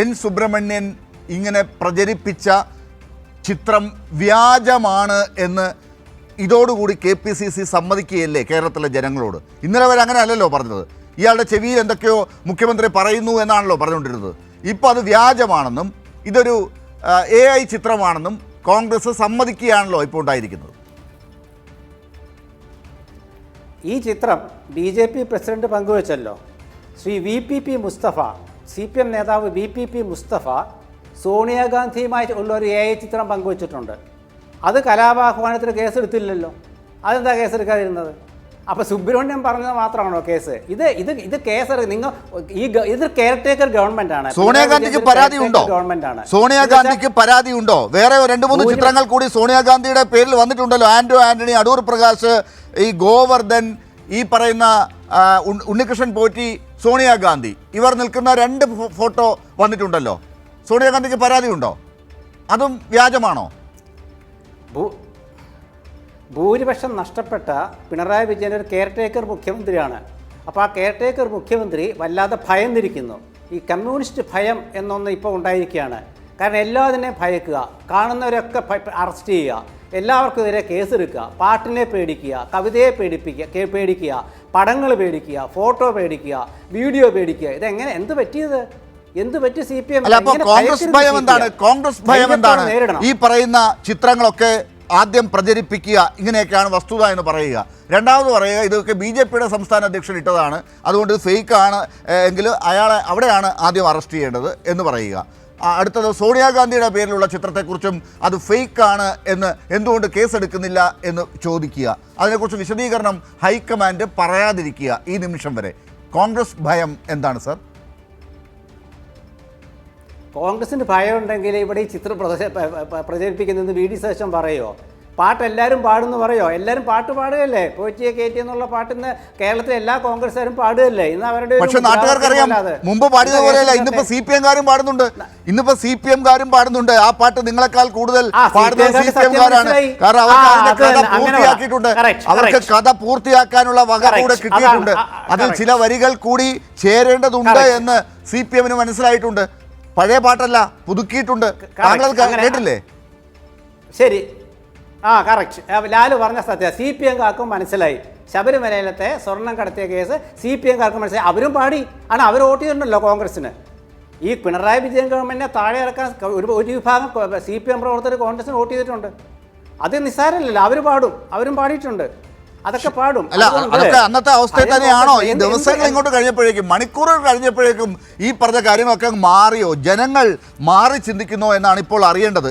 N Subramanian ഇങ്ങനെ പ്രചരിപ്പിച്ച ചിത്രം വ്യാജമാണ് എന്ന് ഇതോടുകൂടി കെ പി സി സി സമ്മതിക്കുകയല്ലേ കേരളത്തിലെ ജനങ്ങളോട്? ഇന്നലെ വരെ അങ്ങനെ അല്ലല്ലോ പറഞ്ഞത്. ഇയാളുടെ ചെവിയിൽ എന്തൊക്കെയോ മുഖ്യമന്ത്രി പറയുന്നു എന്നാണല്ലോ പറഞ്ഞുകൊണ്ടിരുന്നത്. ഇപ്പോൾ അത് വ്യാജമാണെന്നും ഇതൊരു എ ഐ ചിത്രമാണെന്നും കോൺഗ്രസ് സമ്മതിക്കുകയാണല്ലോ ഇപ്പോൾ ഉണ്ടായിരിക്കുന്നത്. ഈ ചിത്രം B J P president പങ്കുവച്ചല്ലോ. Shri V P P Mustafa C P M നേതാവ് വി പി പി മുസ്തഫ സോണിയാഗാന്ധിയുമായി ഉള്ള ഒരു എ ഐ ചിത്രം പങ്കുവച്ചിട്ടുണ്ട്. അത് കലാപാഹ്വാനത്തിന് കേസെടുത്തില്ലല്ലോ. അതെന്താ കേസെടുക്കാതിരുന്നത്? അപ്പോൾ സുബ്രഹ്മണ്യം പറഞ്ഞത് മാത്രമാണോ കേസ്? ഇത് ഇത് ഇത് കേസ് നിങ്ങൾ ഈ ഇത് കെയർ ടേക്കർ ഗവൺമെന്റ് ആണ്. സോണിയാഗാന്ധിക്ക് പരാതി ഉണ്ടോ? ഗവൺമെന്റ് ആണ്. സോണിയാഗാന്ധിക്ക് പരാതി ഉണ്ടോ? വേറെ രണ്ട് മൂന്ന് ചിത്രങ്ങൾ കൂടി സോണിയാഗാന്ധിയുടെ പേരിൽ വന്നിട്ടുണ്ടല്ലോ. ആന്റോ ആന്റണി അടൂർ പ്രകാശ് ഈ ഗോവർദ്ധൻ ഈ പറയുന്ന ഉണ്ണി- ഉണ്ണികൃഷ്ണൻ പോറ്റി സോണിയാഗാന്ധി. ഇവർ നിൽക്കുന്ന രണ്ട് ഫോട്ടോ വന്നിട്ടുണ്ടല്ലോ. സോണിയാഗാന്ധിക്ക് പരാതിയുണ്ടോ? അതും വ്യാജമാണോ? ഭൂരിപക്ഷം നഷ്ടപ്പെട്ട പിണറായി വിജയൻ ഒരു കെയർ ടേക്കർ മുഖ്യമന്ത്രിയാണ്. അപ്പോൾ ആ കെയർ ടേക്കർ മുഖ്യമന്ത്രി വല്ലാതെ ഭയന്നിരിക്കുന്നു. ഈ കമ്മ്യൂണിസ്റ്റ് ഭയം എന്നൊന്ന് ഇപ്പോൾ ഉണ്ടായിരിക്കുകയാണ്. കാരണം എല്ലാതിനെയും ഭയക്കുക കാണുന്നവരൊക്കെ അറസ്റ്റ് ചെയ്യുക. എല്ലാവർക്കും എതിരെ കേസെടുക്കുക പാട്ടിനെ പേടിക്കുക കവിതയെ പേടിപ്പിക്കുക പേടിക്കുക പടങ്ങൾ പേടിക്കുക ഫോട്ടോ പേടിക്കുക വീഡിയോ പേടിക്കുക. ഇതെങ്ങനെ? എന്ത് പറ്റിയത്? എന്ത് പറ്റി സി പി എം? കോൺഗ്രസ് ഭയം എന്താണ്? കോൺഗ്രസ് ഭയം എന്താണ്? ഈ പറയുന്ന ചിത്രങ്ങളൊക്കെ ആദ്യം പ്രചരിപ്പിക്കുക ഇങ്ങനെയൊക്കെയാണ് വസ്തുത എന്ന് പറയുക. രണ്ടാമത് പറയുക ഇതൊക്കെ ബി ജെ പിയുടെ സംസ്ഥാന അധ്യക്ഷൻ ഇട്ടതാണ്. അതുകൊണ്ട് ഫേക്ക് ആണ് ഏഹ്, എങ്കിൽ അയാളെ അവിടെയാണ് ആദ്യം അറസ്റ്റ് ചെയ്യേണ്ടത് എന്ന് പറയുക. അടുത്തത് സോണിയാഗാന്ധിയുടെ പേരിലുള്ള ചിത്രത്തെക്കുറിച്ചും അത് ഫേക്കാണ് എന്ന് എന്തുകൊണ്ട് കേസെടുക്കുന്നില്ല എന്ന് ചോദിക്കുക. അതിനെക്കുറിച്ച് വിശദീകരണം ഹൈക്കമാൻഡ് പറയാതിരിക്കുക ഈ നിമിഷം വരെ. കോൺഗ്രസ് ഭയം എന്താണ് സർ? കോൺഗ്രസിന് ഭയമുണ്ടെങ്കിൽ ഇവിടെ ഈ ചിത്രം പ്രദർശ- പ്രചരിപ്പിക്കുന്നത് വി ഡി ശേഷം പറയോ പാട്ട് എല്ലാവരും പാടുന്നു പറയോ? എല്ലാവരും പാട്ട് പാടുകയല്ലേ? പോറ്റിയെ കയറ്റി എന്നുള്ള പാട്ട് ഇന്ന് കേരളത്തിലെ എല്ലാ കോൺഗ്രസ്സുകാരും പാടുകയല്ലേ? ഇന്ന് അവരുടെ പക്ഷേ നാട്ടുകാർക്കറിയാം. മുമ്പ് പാടിയത് പോലെയല്ല ഇന്ന് ഇന്നിപ്പോ സി പി എംകാരും പാടുന്നുണ്ട്. ഇന്നിപ്പോ സി പി എംകാരും പാടുന്നുണ്ട്. ആ പാട്ട് നിങ്ങളെക്കാൾ കൂടുതൽ ആ, പാടുന്നത് സി പി എംകാരാണ് കാരണം. അവർക്ക് അതിന്റെ കഥ പൂർത്തിയാക്കിയിട്ടുണ്ട്. അവർക്ക് കഥ പൂർത്തിയാക്കാനുള്ള വക. കൂടെ കിട്ടിയിട്ടുണ്ട്. അതിൽ ചില വരികൾ കൂടി ചേരേണ്ടതുണ്ട് എന്ന് സി പി എമ്മിന് മനസ്സിലായിട്ടുണ്ട്. പഴയ പാട്ടല്ല പുതുക്കിയിട്ടുണ്ട്. താങ്കൾ കേട്ടില്ലേ? ശരി. ആ കറക്റ്റ് ലാലു പറഞ്ഞ സത്യ സി പി എംകാർക്കും മനസ്സിലായി. ശബരിമലയിലത്തെ സ്വർണം കടത്തിയ കേസ് സി പി എംകാർക്കും മനസ്സിലായി. അവരും പാടി. ആണ് അവർ വോട്ട് ചെയ്തിട്ടുണ്ടല്ലോ കോൺഗ്രസിന് ഈ പിണറായി വിജയൻ ഗവൺമെന്റിനെ താഴെ ഇറക്കാൻ ഒരു ഒരു വിഭാഗം സി പി എം പ്രവർത്തകർ കോൺഗ്രസിന് വോട്ട് ചെയ്തിട്ടുണ്ട്. അത് നിസ്സാരമല്ലല്ലോ. അവർ പാടും. അവരും പാടിയിട്ടുണ്ട്. അതൊക്കെ പാടും. അല്ല അതൊക്കെ അന്നത്തെ അവസ്ഥയിൽ തന്നെയാണോ? ഈ ദിവസങ്ങൾ ഇങ്ങോട്ട് കഴിഞ്ഞപ്പോഴേക്കും മണിക്കൂറുകൾ കഴിഞ്ഞപ്പോഴേക്കും ഈ പറഞ്ഞ കാര്യങ്ങളൊക്കെ മാറിയോ? ജനങ്ങൾ മാറി ചിന്തിക്കുന്നോ എന്നാണ് ഇപ്പോൾ അറിയേണ്ടത്.